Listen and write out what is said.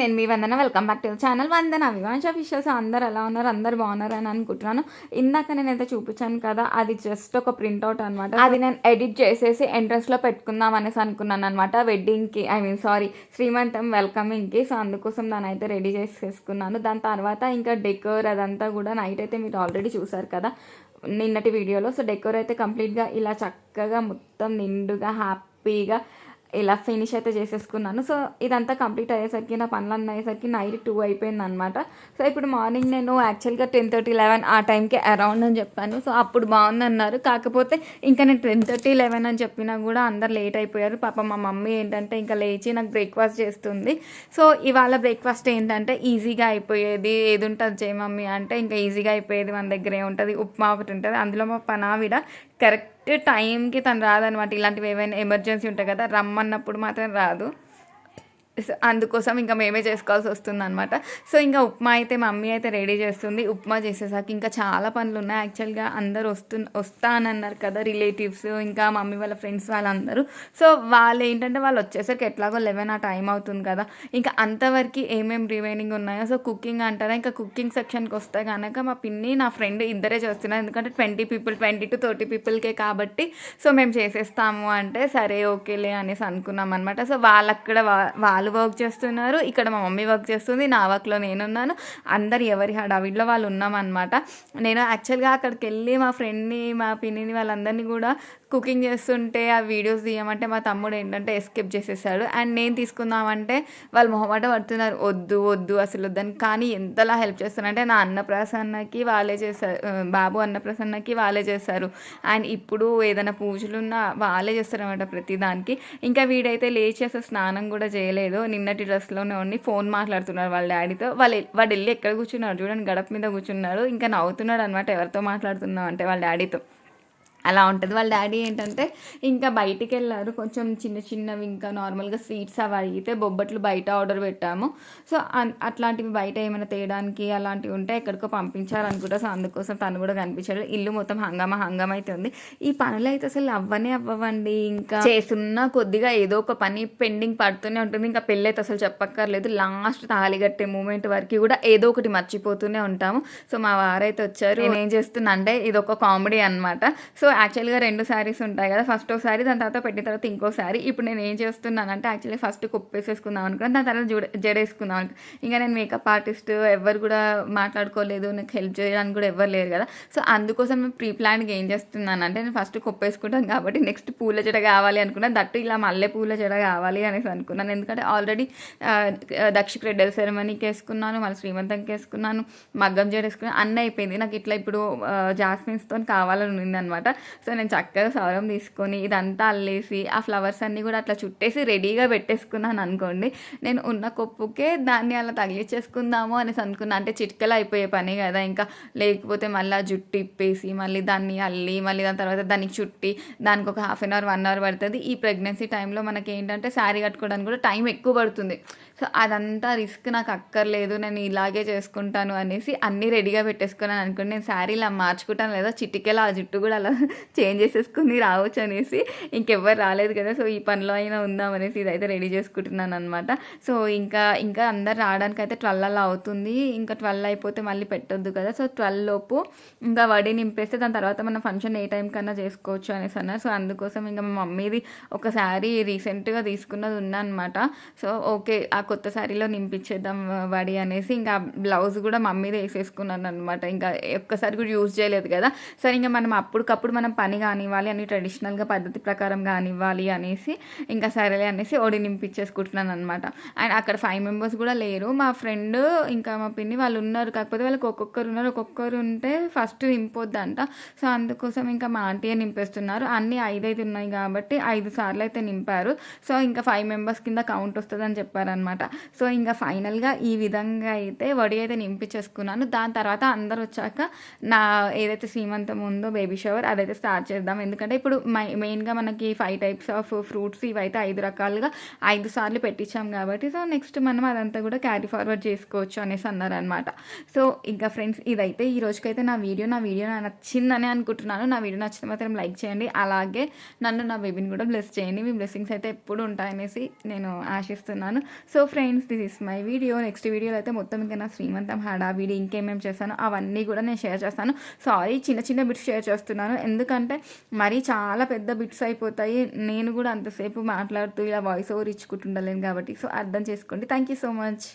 నేను మీ Vandana. Welcome back to channel Vandana. వివాంశ ఫిషెస్ అందరు ఎలా ఉన్నారు? అందరు బాగున్నారు అని అనుకుంటున్నాను. ఇందాక నేను అయితే చూపించాను కదా అది జస్ట్ ఒక ప్రింట్అవుట్ అనమాట అది నేను ఎడిట్ చేసేసి ఎంట్రన్స్లో పెట్టుకుందాం అనేసి అనుకున్నాను అనమాట వెడ్డింగ్కి ఐ మీన్ సారీ శ్రీమంతం వెల్కమింగ్కి. సో అందుకోసం దాన్ని అయితే రెడీ చేసేసుకున్నాను. దాని తర్వాత ఇంకా డెకోర్ అదంతా కూడా నైట్ అయితే మీరు ఆల్రెడీ చూసారు కదా నిన్నటి వీడియోలో సో డెకోర్ అయితే కంప్లీట్గా ఇలా చక్కగా మొత్తం నిండుగా హ్యాపీగా ఇలా ఫినిష్ అయితే చేసేసుకున్నాను. సో ఇదంతా కంప్లీట్ అయ్యేసరికి నా పనులు అయ్యేసరికి నైట్ టూ అయిపోయింది అనమాట సో ఇప్పుడు మార్నింగ్ నేను యాక్చువల్గా టెన్ థర్టీ లెవెన్ ఆ టైంకి అరౌండ్ అని చెప్పాను. సో అప్పుడు బాగుంది అన్నారు కాకపోతే ఇంకా నేను టెన్ థర్టీ లెవెన్ అని చెప్పినా కూడా అందరు లేట్ అయిపోయారు. పాప మా మమ్మీ ఏంటంటే ఇంకా లేచి నాకు బ్రేక్ఫాస్ట్ చేస్తుంది. సో ఇవాళ బ్రేక్ఫాస్ట్ ఏంటంటే ఈజీగా అయిపోయేది. ఏది ఉంటుంది చేయ మమ్మీ? అంటే ఇంకా ఈజీగా అయిపోయేది మన దగ్గర ఉంటుంది ఉప్మా ఒకటి ఉంటుంది. అందులో మా పనావిడ కరెక్ట్ టైంకి తను రాదనమాట. ఇలాంటివి ఏవైనా ఎమర్జెన్సీ ఉంటాయి కదా రమ్మన్నప్పుడు మాత్రం రాదు. అందుకోసం ఇంకా మేమే చేసుకోవాల్సి వస్తుంది అనమాట సో ఇంకా ఉప్మా అయితే మమ్మీ అయితే రెడీ చేస్తుంది. ఉప్మా చేసేసాక ఇంకా చాలా పనులు ఉన్నాయి యాక్చువల్గా అందరు వస్తు వస్తానన్నారు కదా రిలేటివ్స్ ఇంకా మమ్మీ వాళ్ళ ఫ్రెండ్స్ వాళ్ళందరూ. సో వాళ్ళు ఏంటంటే వాళ్ళు వచ్చేసరికి ఎట్లాగో లెవెన్ ఆ టైం అవుతుంది కదా. ఇంకా అంతవరకు ఏమేమి రిమైనింగ్ ఉన్నాయో సో కుకింగ్ అంటారా? ఇంకా కుకింగ్ సెక్షన్కి వస్తే కనుక మా పిన్ని నా ఫ్రెండ్ ఇద్దరే చేస్తున్నారు. ఎందుకంటే twenty people twenty to thirty పీపుల్కే కాబట్టి సో మేము చేసేస్తాము అంటే సరే ఓకేలే అనేసి అనుకున్నాం అనమాట సో వాళ్ళక్కడ వాళ్ళు వాళ్ళు వర్క్ చేస్తున్నారు. ఇక్కడ మా మమ్మీ వర్క్ చేస్తుంది నా వర్క్లో నేనున్నాను. అందరు ఎవరి హడావిడిలో వాళ్ళు ఉన్నామన్నమాట. నేను యాక్చువల్గా అక్కడికి వెళ్ళి మా ఫ్రెండ్ని మా పిన్నిని వాళ్ళందరినీ కూడా కుకింగ్ చేస్తుంటే ఆ వీడియోస్ తీయమంటే మా తమ్ముడు ఏంటంటే ఎస్కేప్ చేసేసాడు. అండ్ నేను తీసుకుందామంటే వాళ్ళు మొహమాట పడుతున్నారు. వద్దు వద్దు అసలు వద్దని. కానీ ఎంతలా హెల్ప్ చేస్తానంటే నా అన్నప్రసన్నకి వాళ్ళే చేశారు బాబు అన్నప్రసన్నకి వాళ్ళే చేశారు అండ్ ఇప్పుడు ఏదైనా పూజలు ఉన్నా వాళ్ళే చేస్తారనమాట ప్రతి దానికి. ఇంకా వీడైతే లేచి అసలు స్నానం కూడా చేయలేదు. నిన్నటి డ్రెస్లోనే ఉండి ఫోన్ మాట్లాడుతున్నారు వాళ్ళ డాడీతో. వాళ్ళు వాడు వెళ్ళి ఎక్కడ కూర్చున్నారు? చూడండి గడప మీద కూర్చున్నాడు. ఇంకా నవ్వుతున్నాడు అనమాట ఎవరితో మాట్లాడుతున్నావు అంటే వాళ్ళ డాడీతో. అలా ఉంటుంది. వాళ్ళ డాడీ ఏంటంటే ఇంకా బయటికి వెళ్ళారు కొంచెం చిన్న చిన్నవి ఇంకా నార్మల్గా స్వీట్స్ అవి అడిగితే బొబ్బట్లు బయట ఆర్డర్ పెట్టాము. సో అట్లాంటివి బయట ఏమైనా తేయడానికి అలాంటివి ఉంటే ఎక్కడికో పంపించాలనుకుంటా. సో అందుకోసం తను కూడా కనిపించాడు. ఇల్లు మొత్తం హంగామా హంగామా అయితే ఉంది. ఈ పనులు అయితే అసలు అవ్వనే అవ్వవండి. ఇంకా చేస్తున్న కొద్దిగా ఏదో ఒక పని పెండింగ్ పడుతూనే ఉంటుంది. ఇంకా పెళ్ళి అయితే అసలు చెప్పక్కర్లేదు. లాస్ట్ తాళి కట్టే మూమెంట్ వరకు కూడా ఏదో ఒకటి మర్చిపోతూనే ఉంటాము. సో మా వారైతే వచ్చారు. నేను ఏం చేస్తున్నా అంటే ఇది ఒక కామెడీ అనమాట సో యాక్చువల్గా రెండు శారీస్ ఉంటాయి కదా. ఫస్ట్ ఒక శారీ దాని తర్వాత పెట్టిన తర్వాత ఇంకో శారీ ఇప్పుడు నేను ఏం చేస్తున్నాను అంటే యాక్చువల్లీ ఫస్ట్ కుప్పేసేసుకుందాం అనుకున్నాను. దాని తర్వాత జుడ జడేసుకుందాం అనుకో ఇంకా నేను మేకప్ ఆర్టిస్ట్ ఎవరు కూడా మాట్లాడుకోలేదు. నాకు హెల్ప్ చేయడానికి కూడా ఎవరు లేరు కదా. సో అందుకోసం నేను ప్రీ ప్లాన్గా ఏం చేస్తున్నాను అంటే నేను ఫస్ట్ కుప్పేసుకుంటాను కాబట్టి నెక్స్ట్ పూల జడ కావాలి అనుకున్నాను. దట్టు ఇలా మల్లె పూల జడ కావాలి అనేసి అనుకున్నాను. ఎందుకంటే ఆల్రెడీ దక్షిక్ రెడ్డల సెరమనీకి వేసుకున్నాను మళ్ళీ శ్రీమంతంకి వేసుకున్నాను మగ్గం జడ వేసుకున్నాను. అన్నీ అయిపోయింది. నాకు ఇట్లా ఇప్పుడు జాస్మిన్స్తో కావాలని ఉందన్నమాట సో నేను చక్కగా సౌరం తీసుకొని ఇదంతా అల్లేసి ఆ ఫ్లవర్స్ అన్నీ కూడా అట్లా చుట్టేసి రెడీగా పెట్టేసుకున్నాను అనుకోండి నేను ఉన్న కొప్పుకే దాన్ని అలా తగిలించేసుకుందాము అనేసి అనుకున్నా. అంటే చిట్కలు అయిపోయే పని కదా ఇంకా లేకపోతే మళ్ళీ ఆ జుట్టు ఇప్పేసి మళ్ళీ దాన్ని అల్లి మళ్ళీ దాని తర్వాత దానికి చుట్టి దానికి ఒక half an hour one hour పడుతుంది. ఈ ప్రెగ్నెన్సీ టైంలో మనకి ఏంటంటే శారీ కట్టుకోవడానికి కూడా టైం ఎక్కువ పడుతుంది. సో అదంతా రిస్క్ నాకు అక్కర్లేదు నేను ఇలాగే చేసుకుంటాను అనేసి అన్నీ రెడీగా పెట్టేసుకున్నాను అనుకోండి. నేను శారీ ఇలా మార్చుకుంటాను లేదా చిటికెలా ఆ జుట్టు కూడా అలా చేంజ్ చేసేసుకుని రావచ్చు అనేసి ఇంకెవ్వరు రాలేదు కదా. సో ఈ పనిలో అయినా ఉందాం అనేసి ఇదైతే రెడీ చేసుకుంటున్నాను అనమాట సో ఇంకా ఇంకా అందరు రావడానికి అయితే ట్వెల్వ్ అలా అవుతుంది. ఇంకా ట్వెల్వ్ అయిపోతే మళ్ళీ పెట్టొద్దు కదా. సో ట్వెల్వ్ లోపు ఇంకా వడి నింపేస్తే దాని తర్వాత మన ఫంక్షన్ ఏ టైం కన్నా చేసుకోవచ్చు అనేసి అన్నారు. సో అందుకోసం ఇంకా మా మమ్మీది ఒక శారీ రీసెంట్గా తీసుకున్నది ఉందన్నమాట. సో ఓకే ఆ కొత్త శారీలో నింపించేద్దాం వడి అనేసి ఇంకా బ్లౌజ్ కూడా మమ్మీదే వేసేసుకున్నాను అనమాట ఇంకా ఒక్కసారి కూడా యూజ్ చేయలేదు కదా. సరే ఇంకా మనం అప్పటికప్పుడు మనం పని కానివ్వాలి అని ట్రెడిషనల్గా పద్ధతి ప్రకారం కానివ్వాలి అనేసి ఇంకా సరేలే అనేసి ఒడి నింపించేసుకుంటున్నాను అనమాట అండ్ అక్కడ ఫైవ్ మెంబర్స్ కూడా లేరు. మా ఫ్రెండ్ ఇంకా మా పిన్ని వాళ్ళు ఉన్నారు. కాకపోతే వాళ్ళకి ఒక్కొక్కరు ఉన్నారు. ఒక్కొక్కరు ఉంటే ఫస్ట్ నింపొద్దంట. సో అందుకోసం ఇంకా మా ఆంటీయే నింపేస్తున్నారు. అన్నీ ఐదైదు ఉన్నాయి కాబట్టి ఐదు సార్లు అయితే నింపారు. సో ఇంకా ఫైవ్ మెంబర్స్ కింద కౌంట్ వస్తుందని చెప్పారనమాట సో ఇంకా ఫైనల్గా ఈ విధంగా అయితే వడి అయితే నింపించేసుకున్నాను దాని తర్వాత అందరు వచ్చాక నా ఏదైతే శ్రీమంతం ఉందో బేబీ షవర్ అదైతే స్టార్ట్ చేద్దాం. ఎందుకంటే ఇప్పుడు మై మెయిన్గా మనకి ఫైవ్ టైప్స్ ఆఫ్ ఫ్రూట్స్ ఇవైతే ఐదు రకాలుగా ఐదు సార్లు పెట్టించాం కాబట్టి సో నెక్స్ట్ మనం అదంతా కూడా క్యారీ ఫార్వర్డ్ చేసుకోవచ్చు అనేసి అన్నారనమాట సో ఇంకా ఫ్రెండ్స్ ఇదైతే ఈ రోజుకైతే నా వీడియో. నా వీడియో నాకు నచ్చిందని అనుకుంటున్నాను. నా వీడియో నచ్చితే మాత్రం లైక్ చేయండి. అలాగే నన్ను నా బేబీని కూడా బ్లెస్ చేయండి. మీ బ్లెస్సింగ్స్ అయితే ఎప్పుడు ఉంటాయనేసి నేను ఆశిస్తున్నాను. So friends this is my video next వీడియోలో అయితే మొత్తం ఇంకా నా శ్రీమంతం హడావిడి ఇంకేమేమి చేస్తాను అవన్నీ కూడా నేను షేర్ చేస్తాను. సారీ చిన్న చిన్న బిట్స్ షేర్ చేస్తున్నాను. ఎందుకంటే మరీ చాలా పెద్ద బిట్స్ అయిపోతాయి. నేను కూడా అంతసేపు మాట్లాడుతూ ఇలా వాయిస్ ఓవర్ ఇచ్చుకుంటుండలేను కాబట్టి సో అర్థం చేసుకోండి. Thank you so much